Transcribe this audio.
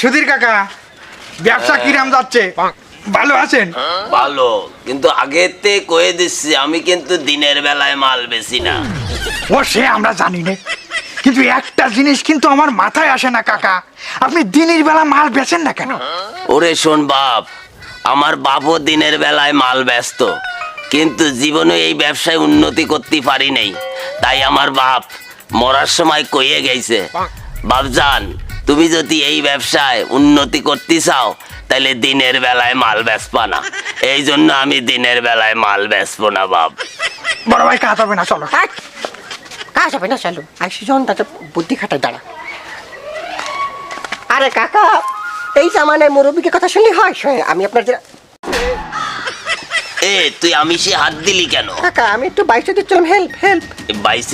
সুধীর কাকা ব্যবসা কিরাম যাচ্ছে? ভালো আছেন? ভালো কিন্তু আগেতে কয়ে দিচ্ছি আমি কিন্তু দিনের বেলায় মাল বেশি না। ও সে আমরা জানি না। কিন্তু একটা জিনিস কিন্তু আমার মাথায় আসে না কাকা। আপনি দিনের বেলা মাল বেচেন না কেন? ওরে শোন বাপ আমার বাপও দিনের বেলায় মাল ব্যস্ত কিন্তু জীবনে এই ব্যবসায় উন্নতি করতে পারি নাই। তাই আমার বাপ মরার সময় কইয়ে গেছে বাপজান তুমি যদি এই ব্যবসায় উন্নতি করতে চাও তাহলে দিনের বেলায় মাল বেচবা না। এই জন্য আমি দিনের বেলায় মাল বেচবো না বাপ। বড় ভাই কাজ হবে না চলো। কাজ হবে না চালু। আইসি যখন তাতে বুদ্ধি খাটায় দাঁড়া। আরে কাকা এই জামানায় মুরব্বীকে কথা শুনলে? হয় শোনে আমি আপনার যে এ তুই আমি সে হাত দিলি কেন? কাকা আমি একটু বাইশে দিচ্ছিলাম হেল্প হেল্প বাইসে